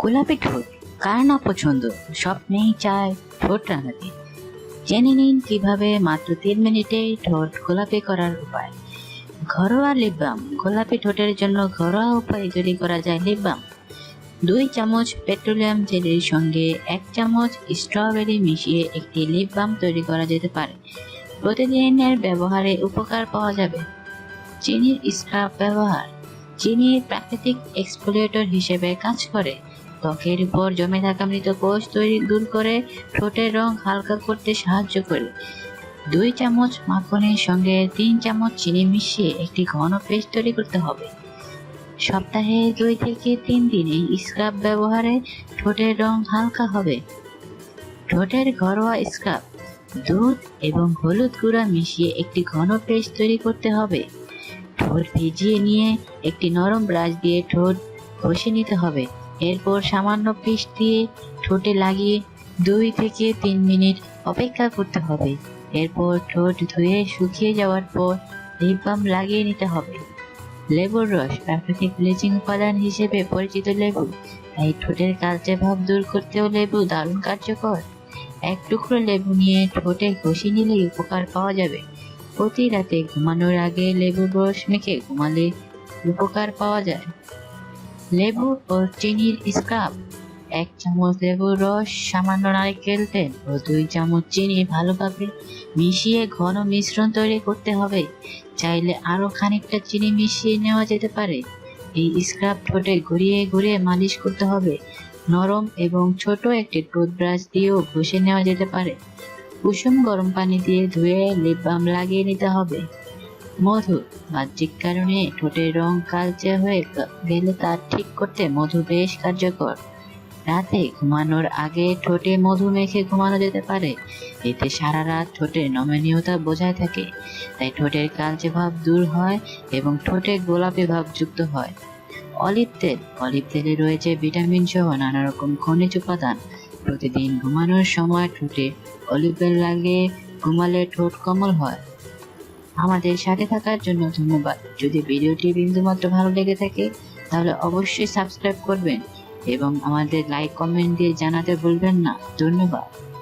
গোলাপি ঠোঁট, কার না পছন্দ? স্বপ্নেই চায় ঠোঁট রাঙাতে। জেনে নিন কীভাবে মাত্র তিন মিনিটে ঠোঁট গোলাপি করার উপায়। ঘরোয়া লিপ বাম গোলাপি ঠোঁটের জন্য ঘরোয়া উপায়ে তৈরি করা যায় লিপ বাম দুই চামচ পেট্রোলিয়াম জেলের সঙ্গে এক চামচ স্ট্রবেরি মিশিয়ে একটি লিপ বাম তৈরি করা যেতে পারে। প্রতিদিনের ব্যবহারে উপকার পাওয়া যাবে। চিনির স্ক্রাব ব্যবহার চিনি প্রাকৃতিক এক্সফোলিয়েটর হিসেবে কাজ করে। ত্বকের উপর জমে থাকা মৃত কোষ তৈরি দূর করে ঠোঁটের রং হালকা করতে সাহায্য করে। দুই চামচ মাখনের সঙ্গে তিন চামচ চিনি মিশিয়ে একটি ঘন পেস্ট তৈরি করতে হবে। সপ্তাহে দুই থেকে তিন দিনে স্ক্রাব ব্যবহারে ঠোঁটের রং হালকা হবে। ঠোঁটের ঘরোয়া স্ক্রাব, দুধ এবং হলুদ গুঁড়া মিশিয়ে একটি ঘন পেস্ট তৈরি করতে হবে। ঠোঁট ভিজিয়ে নিয়ে একটি নরম ব্রাশ দিয়ে ঠোঁট ঘষে নিতে হবে। এরপর সামান্য পিস দিয়ে ঠোঁটে লাগিয়ে দুই থেকে তিন মিনিট অপেক্ষা করতে হবে। এরপর ঠোঁট ধুয়ে শুকিয়ে যাওয়ার পর লিপ বাম লাগিয়ে নিতে হবে। লেবুর রস, প্রাকৃতিক ব্লিচিং উপাদান হিসেবে পরিচিত লেবু, তাই ঠোঁটের কালচে ভাব দূর করতেও লেবু দারুণ কার্যকর। এক টুকরো লেবু নিয়ে ঠোঁটে ঘষে নিলেই উপকার পাওয়া যাবে। প্রতি রাতে ঘুমানোর আগে লেবুর রস মেখে ঘুমালে উপকার পাওয়া যায়। লেবু ও চিনির স্ক্রাব এক চামচ লেবুর রস, সামান্য নারকেল তেল ও দুই চামচ চিনি ভালোভাবে মিশিয়ে ঘন মিশ্রণ তৈরি করতে হবে। চাইলে আরও খানিকটা চিনি মিশিয়ে নেওয়া যেতে পারে। এই স্ক্রাব ঠোঁটে ঘুরিয়ে ঘুরিয়ে মালিশ করতে হবে। নরম এবং ছোট একটি টুথব্রাশ দিয়েও ঘষে নেওয়া যেতে পারে। কুসুম গরম পানি দিয়ে ধুয়ে লিপ বাম লাগিয়ে নিতে হবে। মধু। বাহ্যিক কারণে ঠোঁটের রং কালচে হয়ে গেলে তা ঠিক করতে মধু বেশ কার্যকর। রাতে ঘুমানোর আগে ঠোঁটে মধু মেখে ঘুমানো যেতে পারে। এতে সারা রাত ঠোঁটের নমনীয়তা বজায় থাকে। তাই ঠোঁটের কালচে ভাব দূর হয় এবং ঠোঁটে গোলাপি ভাব যুক্ত হয়। অলিভ তেল। অলিভ তেলে রয়েছে ভিটামিন সহ নানা রকম খনিজ উপাদান। প্রতিদিন ঘুমানোর সময় ঠোঁটে অলিভ তেল লাগিয়ে ঘুমালে ঠোঁট কমল হয়। আমাদের সাথে থাকার জন্য ধন্যবাদ। যদি ভিডিওটি বিন্দুমাত্র ভালো লেগে থাকে, তাহলে অবশ্যই সাবস্ক্রাইব করবেন এবং আমাদের লাইক কমেন্ট দিয়ে জানাতে ভুলবেন না। ধন্যবাদ।